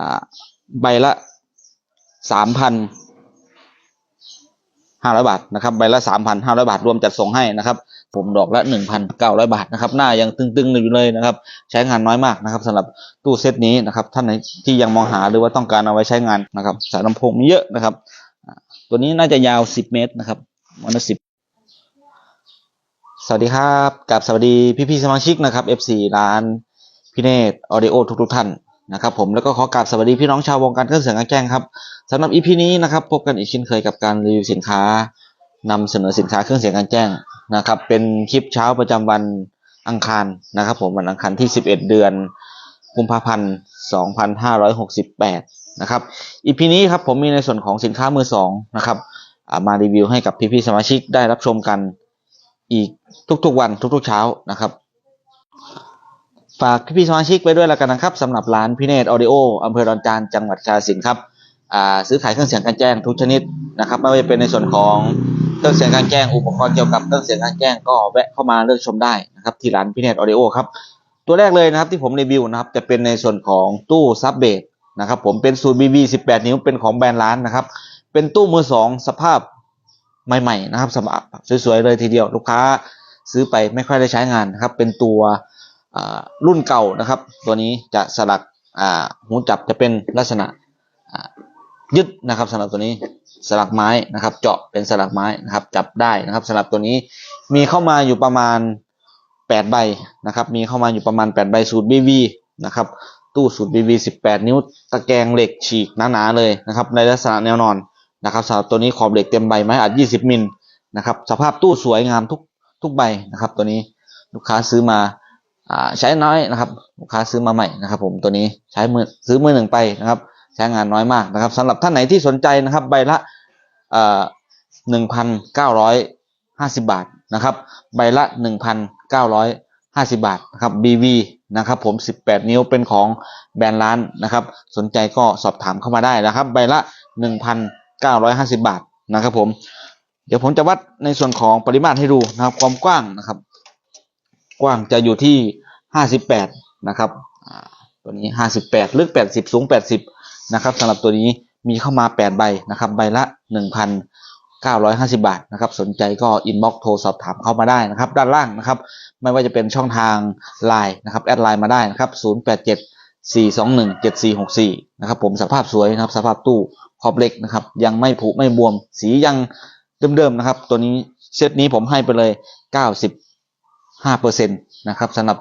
อ่าใบละสามพันห้าร้อยบาทนะครับใบละสามพันห้าร้อยบาทรวมจัดส่งให้นะครับ ผมดอกละหนึ่งพันเก้าร้อยบาทนะครับ หน้ายังตึงๆอยู่เลยนะครับ ใช้งานน้อยมากนะครับสำหรับตู้เซตนี้นะครับ ท่านไหนที่ยังมองหาหรือว่าต้องการเอาไว้ใช้งานนะครับ สายลำโพงมีเยอะนะครับ ตัวนี้น่าจะยาวสิบเมตรนะครับวันละสิบสวัสดีครับกับสวัสดีพี่ๆสมาชิกนะครับ FC ร้านพี่เนตออเดโอทุกๆท่าน นะครับผมแล้วก็ขอกราบสวัสดีพี่น้องชาววงการเครื่องเสียงกาแจ้งครับสำหรับ EP นี้นะครับพบกันอีกเช่นเคยกับการรีวิวสินค้านำเสนอสินค้าเครื่องเสียงกางแจ้งนะครับเป็นคลิปเช้าประจำวันอังคารนะครับผมวันอังคารที่ 11 เดือนกุมภาพันธ์2568นะครับ EP นี้ครับผมมีในส่วนของสินค้ามือสองนะครับามารีวิวให้กับพี่ๆสมาชิกได้รับชมกันอีกทุกๆวันทุกๆเช้านะครับ ฝากพี่สมาชิกไปด้วยแล้วกันนะครับสำหรับร้านพิเนตออดิโออำเภอดอนจานจังหวัดกาสินธุ์ครับซื้อขายเครื่องเสียงการแจ้งทุกชนิดนะครับไม่ว่าจะเป็นในส่วนของเครื่องเสียงการแจ้งอุปกรณ์เกี่ยวกับเครื่องเสียงการแจ้งก็แวะเข้ามาเลือกชมได้นะครับที่ร้านพิเนตออดิโอครับตัวแรกเลยนะครับที่ผมรีวิวนะครับจะเป็นในส่วนของตู้ซับเบสนะครับผมเป็นสูตร BB 18 นิ้วเป็นของแบรนด์ร้านนะครับเป็นตู้มือสองสภาพใหม่ๆนะครับสภาพสวยๆเลยทีเดียวลูกค้าซื้อไปไม่ค่อยได้ใช้งานนะครับเป็นตัว รุ่นเก่านะครับ ตัวนี้จะสลักหูจับจะเป็นลักษณะยึดนะครับสำหรับตัวนี้สลักไม้นะครับ เจาะเป็นสลักไม้นะครับ จับได้นะครับสำหรับตัวนี้มีเข้ามาอยู่ประมาณแปดใบนะครับ มีเข้ามาอยู่ประมาณแปดใบสูตร BV นะครับตู้สูตร BV 18 นิ้ว ตะแกรงเหล็กฉีกหนาๆเลยนะครับในลักษณะแนวนอนนะครับสำหรับตัวนี้ขอบเหล็กเต็มใบไม้อัด 20 มิลนะครับสภาพตู้สวยงามทุกทุกใบนะครับ ตัวนี้ลูกค้าซื้อมา ใช้น้อยนะครับลูกค้าซื้อมาใหม่นะครับ ผมตัวนี้ใช้มือซื้อมือหนึ่งไปนะครับ ใช้งานน้อยมากนะครับสำหรับท่านไหนที่สนใจนะครับ ใบละหนึ่งพันเก้าร้อยห้าสิบาทนะครับ ใบละหนึ่งพันเก้าร้อยห้าสิบาทนะครับ BV นะครับผมสิบแปดนิ้วเป็นของแบรนด์ร้านนะครับ สนใจก็สอบถามเข้ามาได้นะครับ ใบละหนึ่งพันเก้าร้อยห้าสิบาทนะครับ ผม เดี๋ยวผมจะวัดในส่วนของปริมาตรให้ดูนะครับ ความกว้างนะครับ กว้างจะอยู่ที่ห้าสิบแปดนะครับตัวนี้ห้าสิบแปดลึกแปดสิบสูงแปดสิบนะครับสำหรับตัวนี้มีเข้ามาแปดใบนะครับ ใบละหนึ่งพันเก้าร้อยห้าสิบาทนะครับ สนใจก็อินบ็อกโทรสอบถามเข้ามาได้นะครับ ด้านล่างนะครับ ไม่ว่าจะเป็นช่องทางไลน์นะครับ แอดไลน์มาได้นะครับศูนย์แปดเจ็ดสี่สองหนึ่งเจ็ดสี่หกสี่นะครับผมสภาพสวยนะครับ สภาพตู้ขอบเหล็กนะครับ ยังไม่ผุไม่บวม สียังเดิมๆนะครับ ตัวนี้เซตนี้ผมให้ไปเลยเก้าสิบห้าเปอร์เซ็นตนะครับสำหรับ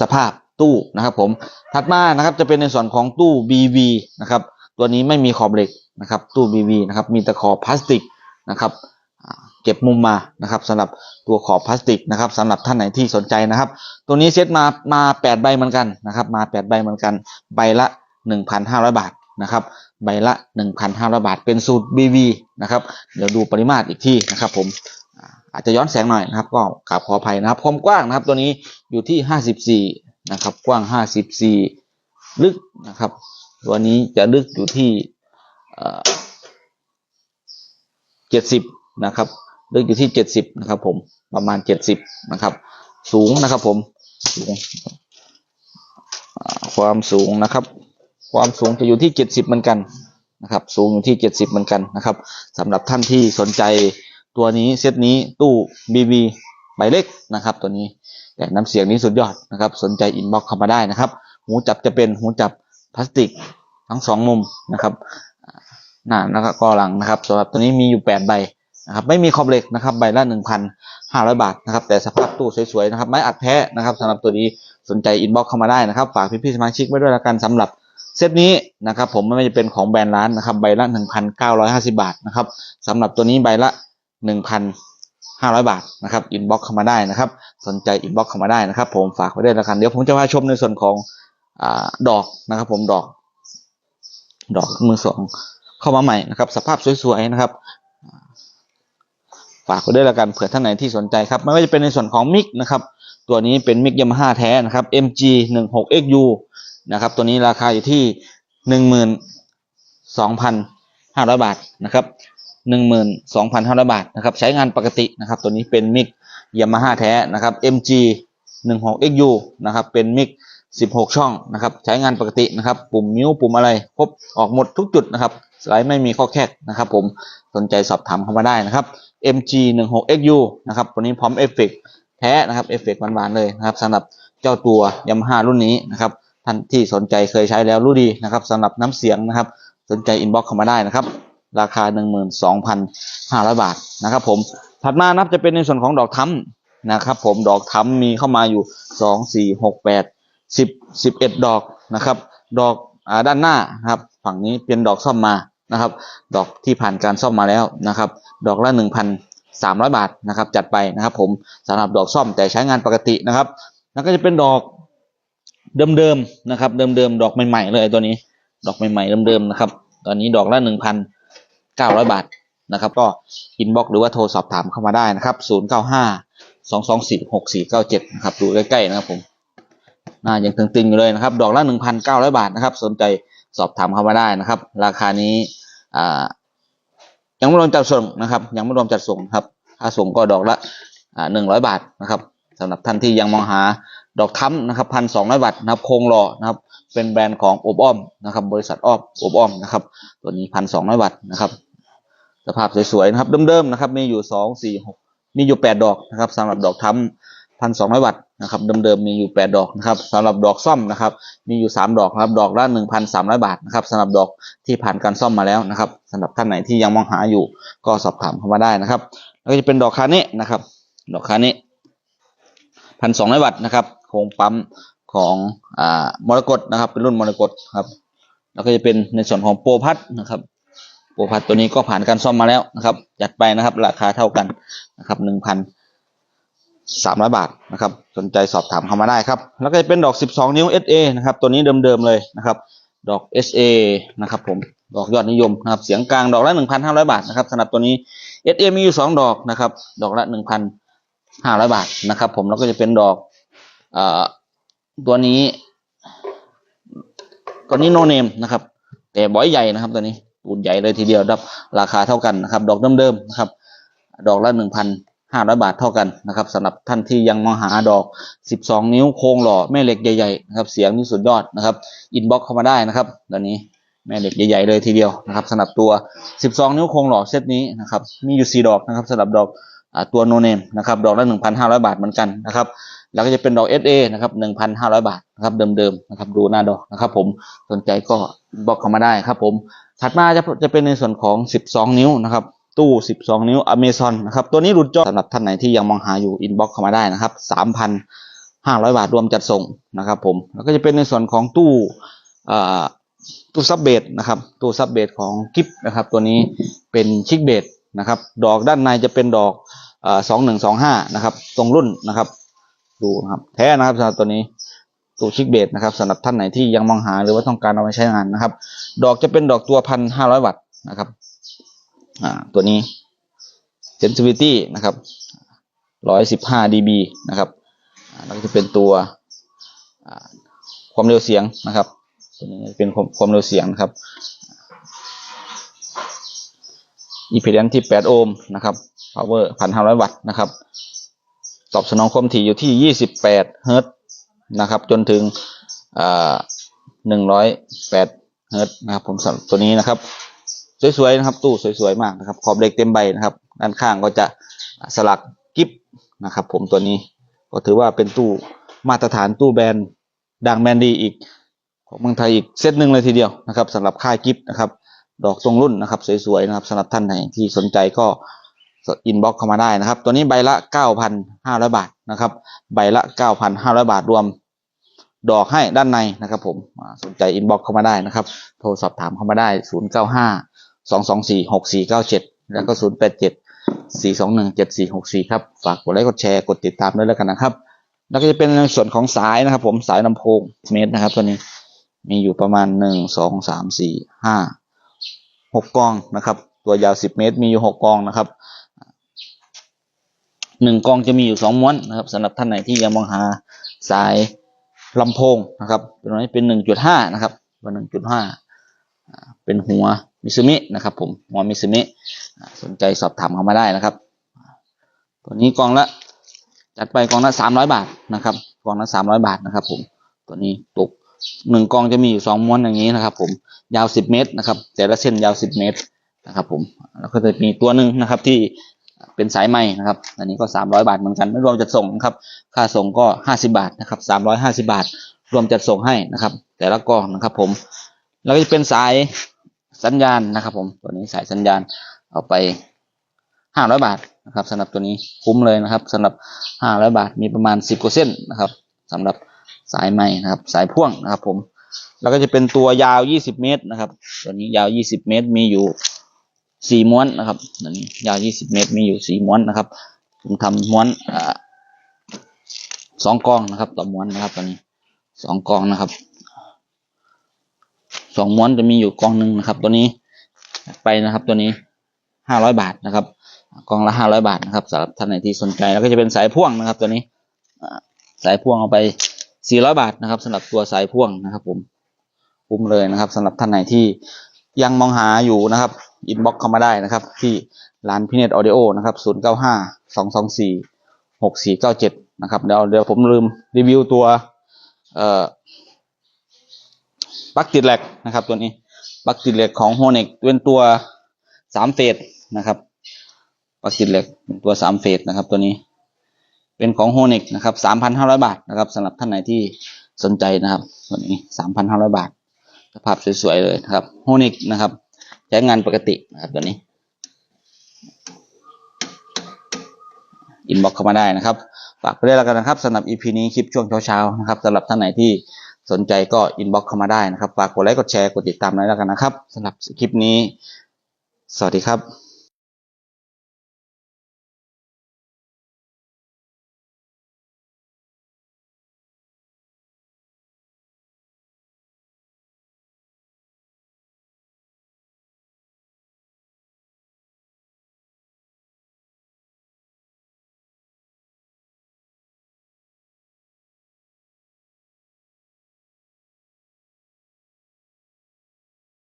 สภาพตู้นะครับผมถัดมานะครับจะเป็นในส่วนของตู้ BV นะครับตัวนี้ไม่มีขอบเหล็กนะครับตู้ BV นะครับมีแต่ขอบพลาสติกนะครับเก็บมุมมานะครับสำหรับตัวขอบพลาสติกนะครับสำหรับท่านไหนที่สนใจนะครับ ตัวนี้เซ็ตมามาแปดใบเหมือนกันนะครับมาแปดใบเหมือนกันใบละหนึ่งพันห้าร้อยบาทนะครับใบละหนึ่งพันห้าร้อยบาท เป็นสูตร BV นะครับเดี๋ยวดูปริมาตรอีกที่นะครับผม อาจจะย้อนแสงหน่อยนะครับ ก็กราบขออภัยนะครับความกว้างนะครับ ตัวนี้อยู่ที่ห้าสิบสี่นะครับ กว้างห้าสิบสี่ลึกนะครับ ตัวนี้จะลึกอยู่ที่เจ็ดสิบนะครับ ลึกอยู่ที่เจ็ดสิบนะครับ ผมประมาณเจ็ดสิบนะครับ สูงนะครับ ผมสูงความสูงนะครับ ความสูงจะอยู่ที่เจ็ดสิบเหมือนกันนะครับ สูงอยู่ที่เจ็ดสิบเหมือนกันนะครับสำหรับท่านที่สนใจ ตัวนี้เซตนี้ตู้ BB ใบเล็กนะครับ ตัวนี้แต่น้ำเสียงนี้สุดยอดนะครับ สนใจอินบ็อกเข้ามาได้นะครับ หูจับจะเป็นหูจับพลาสติกทั้งสองมุมนะครับหน้าแล้วก็กอหลังนะครับสำหรับตัวนี้มีอยู่แปดใบนะครับ ไม่มีขอบเหล็กนะครับ ใบละหนึ่งพันห้าร้อยบาทนะครับ แต่สภาพตู้สวยๆนะครับ ไม้อัดแท้นะครับสำหรับตัวนี้สนใจอินบ็อกเข้ามาได้นะครับ ฝากพี่ๆสมาชิกไว้ด้วยละกันสำหรับเซตนี้นะครับผมไม่ว่าจะเป็นของแบรนด์ร้านนะครับ ใบละหนึ่งพันเก้าร้อยห้าสิบาทนะครับสำหรับตัวนี้ใบละ หนึ่งพันห้าร้อยบาทนะครับอินบ็อกเข้ามาได้นะครับ สนใจอินบ็อกเข้ามาได้นะครับ ผมฝากไว้ด้วยละกันเดี๋ยวผมจะมาชมในส่วนของอดอกนะครับ ผมดอก ดอกมือสองเข้ามาใหม่นะครับ สภาพสวยๆนะครับฝากไว้ด้วยละกันเผื่อท่านไหนที่สนใจครับไม่ว่าจะเป็นในส่วนของมิกนะครับตัวนี้เป็นมิกยามาฮ่าแท้นะครับ MG 1 6 XU นะครับตัวนี้ราคาอยู่ที่หนึ่งหมื่นสองพันห้าร้อยบาทนะครับ หนึ่งหมื่นสองพันห้าร้อยบาทนะครับใช้งานปกตินะครับตัวนี้เป็นมิกยามาฮ่าแท้นะครับ MG 1 6 XU นะครับเป็นมิก16 ช่องนะครับใช้งานปกตินะครับ ปุ่มมิวปุ่มอะไรครบออกหมดทุกจุดนะครับสไลด์ไม่มีข้อแคกนะครับผมสนใจสอบถามเข้ามาได้นะครับ MG 1 6 XU นะครับตัวนี้พร้อมเอฟเฟกต์แท้นะครับเอฟเฟกต์หวานๆเลยนะครับสำหรับเจ้าตัว Yamaha รุ่นนี้นะครับท่านที่สนใจเคยใช้แล้วรู้ดีนะครับสำหรับน้ำเสียงนะครับ สนใจอินบ็อกซ์เข้ามาได้นะครับ ราคา 12,500 บาทนะครับผมถัดมานับจะเป็นในส่วนของดอกทั้มนะครับผมดอกทั้มมีเข้ามาอยู่สองสี่หกแปดสิบสิบเอ็ดดอกนะครับ ดอกอด้านหน้านะครับฝั่งนี้เป็นดอกซ่อมมานะครับ ดอกที่ผ่านการซ่อมมาแล้วนะครับ ดอกละหนึ่งพันสามร้อยบาทนะครับ จัดไปนะครับ ผมสำหรับดอกซ่อมแต่ใช้งานปกตินะครับแล้วก็จะเป็นดอกเดิมๆนะครับ เดิมๆดอกใหม่ๆเลยตัวนี้ ดอกใหม่ๆเดิมๆนะครับ ตอนนี้ดอกละหนึ่งพัน เก้าร้อยบาทนะครับ ก็อินบ็อกหรือว่าโทรสอบถามเข้ามาได้นะครับศูนย์เก้าห้าสองสองสี่หกสี่เก้าเจ็ดนะครับ ดูใกล้ๆนะครับผมน้ายังตึงๆอยู่เลยนะครับ ดอกละหนึ่งพันเก้าร้อยบาทนะครับ สนใจสอบถามเข้ามาได้นะครับ ราคานี้อ่ายังไม่รวมจัดส่งนะครับ ยังไม่รวมจัดส่งครับค่าส่งก็ดอกละอ่าหนึ่งร้อยบาทนะครับสำหรับท่านที่ยังมองหาดอกค้ำนะครับพันสองร้อยบาทนะครับโครงหล่อนะครับ เป็นแบรนด์ของอบอ้อมนะครับ บริษัทอ้อมอบอ้อมนะครับ ตัวนี้พันสองร้อยบาทนะครับ สภาพสวยๆนะครับเดิมๆนะครับมีอยู่สองสี่หกมีอยู่แปดดอกนะครับสำหรับดอกทำพันสองร้อยวัตต์นะครับเดิมๆมีอยู่แปดดอกนะครับสำหรับดอกซ่อมนะครับมีอยู่สามดอกครับดอกละหนึ่งพันสามร้อยบาทนะครับสำหรับดอกที่ผ่านการซ่อมมาแล้วนะครับสำหรับท่านไหนที่ยังมองหาอยู่ก็สอบถามเข้ามาได้นะครับแล้วก็จะเป็นดอกคาเนะนะครับ ดอกคาเนะพันสองร้อยวัตต์นะครับโครงปั๊มของอ่ามรกตนะครับเป็นรุ่นมรกตครับแล้วก็จะเป็นในส่วนของโปรพัทนะครับ ปรพัทตัวนี้ก็ผ่านการซ่อมมาแล้วนะครับ จัดไปนะครับ ราคาเท่ากันนะครับหนึ่งพันสามร้อยบาทนะครับ สนใจสอบถามเข้ามาได้ครับ แล้วก็จะเป็นดอกสิบสองนิ้ว SA นะครับ ตัวนี้เดิมๆเลยนะครับ ดอก SA นะครับผม ดอกยอดนิยมนะครับ เสียงกลางดอกละหนึ่งพันห้าร้อยบาทนะครับสำหรับตัวนี้ SA มีอยู่สองดอกนะครับ ดอกละหนึ่งพันห้าร้อยบาทนะครับ ผม แล้วก็จะเป็นดอกเอ่อตัวนี้ ตัวนี้โนเนมนะครับ แต่บอยใหญ่นะครับตัวนี้ ปูนใหญ่เลยทีเดียวครับราคาเท่ากันนะครับ ดอกเดิมๆนะครับ ดอกละหนึ่งพันห้าร้อยบาทเท่ากันนะครับสำหรับท่านที่ยังมองหาดอกสิบสองนิ้วโครงหล่อแม่เหล็กใหญ่ๆนะครับเสียงนี่สุดยอดนะครับอินบ็อกเข้ามาได้นะครับตอนนี้แม่เหล็กใหญ่ๆเลยทีเดียวนะครับสำหรับตัวสิบสองนิ้วโครงหล่อเซตนี้นะครับมีอยู่สี่ดอกนะครับสำหรับดอก ตัวโนเนมนะครับดอกละหนึ่งพันห้าร้อยบาทเหมือนกันนะครับแล้วก็จะเป็นดอก SA นะครับหนึ่งพันห้าร้อยบาทนะครับเดิมๆนะครับดูหน้าดอกนะครับผมสนใจก็บอกเข้ามาได้ครับผมถัดมาจะจะเป็นในส่วนของ 12 นิ้วนะครับตู้ 12 นิ้ว Amazon นะครับตัวนี้หลุดจอสำหรับท่านไหนที่ยังมองหาอยู่ inbox เข้ามาได้นะครับ 3,500 บาทรวมจัดส่งนะครับผมแล้วก็จะเป็นในส่วนของตู้ตู้ซับเบสนะครับตู้ซับเบสของกิฟนะครับตัวนี้เป็นชิคเบส นะครับ ดอกด้านในจะเป็นดอกสองหนึ่งสองห้านะครับ ตรงรุ่นนะครับ ดูนะครับแท้นะครับสำหรับตัวนี้ตู้ชิคเบสนะครับสำหรับท่านไหนที่ยังมองหาหรือว่าต้องการเอาไปใช้งานนะครับ ดอกจะเป็นดอกตัวพันห้าร้อยวัตต์นะครับอ่าตัวนี้ sensitivity นะครับร้อยสิบห้า dB นะครับอ่าแล้วก็จะเป็นตัวความเร็วเสียงนะครับตัวนี้เป็นความความเร็วเสียงนะครับ impedance ที่แปดโอห์มนะครับ power พันห้าร้อยวัตต์นะครับ ตอบสนองความถี่อยู่ที่ 28 เฮิรตซ์นะครับ จนถึง108 เฮิรตซ์นะครับ ผมสำหรับตัวนี้นะครับ สวยๆนะครับ ตู้สวยๆมากนะครับ ขอบเหล็กเต็มใบนะครับ ด้านข้างก็จะสลักกิฟนะครับ ผมตัวนี้ก็ถือว่าเป็นตู้มาตรฐานตู้แบรนด์ดังแบรนด์ดีอีกของเมืองไทยอีกเซตหนึ่งเลยทีเดียวนะครับสำหรับค่ายกิฟนะครับ ดอกทรงรุ่นนะครับ สวยๆนะครับสำหรับท่านไหนที่สนใจก็อินบ็อกเข้ามาได้นะครับ ตัวนี้ใบละ 9,500 บาทนะครับ ใบละ 9,500 บาทรวม ดอกให้ด้านในนะครับผมสนใจอินบ็อกเข้ามาได้นะครับ โทรสอบถามเข้ามาได้ 095 224 6497 แล้วก็ 087 421 7464 ครับ ฝากกดไลค์กดแชร์กดติดตามด้วยแล้วกันนะครับ แล้วก็จะเป็นในส่วนของสายนะครับ ผมสายลำโพงเมตรนะครับ ตัวนี้มีอยู่ประมาณ 1 2 3 4 5 6กองนะครับ ตัวยาว 10 เมตรมีอยู่ 6 กองนะครับหนึ่งกองจะมีอยู่สองม้วนนะครับสำหรับท่านไหนที่ยังมองหาสายลำโพงนะครับตัวนี้เป็นหนึ่งจุดห้านะครับตัวหนึ่งจุดห้าเป็นหัวมิซูมินะครับผมหัวมิซูมิสนใจสอบถามเข้ามาได้นะครับ ตัวนี้กองละจัดไปกองละสามร้อยบาทนะครับกองละสามร้อยบาทนะครับผมตัวนี้ตก หนึ่งกองจะมีอยู่สองม้วนอย่างนี้นะครับ ผมยาวสิบเมตรนะครับ แต่ละเส้นยาวสิบเมตรนะครับ ผมแล้วก็จะมีตัวหนึ่งนะครับที่เป็นสายไหมนะครับ อันนี้ก็สามร้อยบาทเหมือนกันไม่รวมจัดส่งนะครับ ค่าส่งก็ห้าสิบาทนะครับสามร้อยห้าสิบาท รวมจัดส่งให้นะครับ แต่ละกองนะครับ ผมแล้วก็จะเป็นสายสัญญาณนะครับ ผมตัวนี้สายสัญญาณเอาไปห้าร้อยบาทนะครับสำหรับตัวนี้คุ้มเลยนะครับสำหรับห้าร้อยบาทมีประมาณสิบกว่าเส้นนะครับสำหรับ สายไม้นะครับ สายพ่วงนะครับผม แล้วก็จะเป็นตัวยาวยี่สิบเมตรนะครับ ตัวนี้ยาวยี่สิบเมตรมีอยู่สี่ม้วนนะครับตัวนี้ยาวยี่สิบเมตรมีอยู่สี่ม้วนนะครับ ผมทำม้วนอสองกองนะครับ ต่อม้วนนะครับตัวนี้สองกองนะครับสองม้วนจะมีอยู่กองหนึ่งนะครับ ตัวนี้ไปนะครับ ตัวนี้ห้าร้อยบาทนะครับกองละห้าร้อยบาทนะครับสำหรับท่านไหนที่สนใจแล้วก็จะเป็นสายพ่วงนะครับ ตัวนี้สายพ่วงเอาไป สี่ร้อยบาทนะครับสำหรับตัวสายพ่วงนะครับ ผมคุ้มเลยนะครับสำหรับท่านไหนที่ยังมองหาอยู่นะครับอินบ็อกเข้ามาได้นะครับ ที่ร้านพิเนตออดิโอนะครับศูนย์เก้าห้าสองสองสี่หกสี่เก้าเจ็ดนะครับ เดี๋ยวเดี๋ยวผมลืมรีวิวตัวเอ่อปลั๊กติดเหล็กนะครับ ตัวนี้ปลั๊กติดเหล็กของโฮเน็กเป็นตัวสามเฟสนะครับปลั๊กติดเหล็กเป็นตัวสามเฟสนะครับ ตัวนี้ เป็นของโฮเน็กนะครับสามพันห้าร้อยบาทนะครับสำหรับท่านไหนที่สนใจนะครับตัวนี้สามพันห้าร้อยบาทสภาพสวยๆเลยนะครับโฮเน็กนะครับใช้งานปกตินะครับตัวนี้อินบ็อกเข้ามาได้นะครับฝากไปด้วยแล้วกันนะครับสำหรับ EP นี้คลิปช่วงเช้าๆนะครับสำหรับท่านไหนที่สนใจก็อินบ็อกเข้ามาได้นะครับฝากกดไลค์กดแชร์กดติดตามไว้แล้วกันนะครับสำหรับคลิปนี้ สวัสดีครับ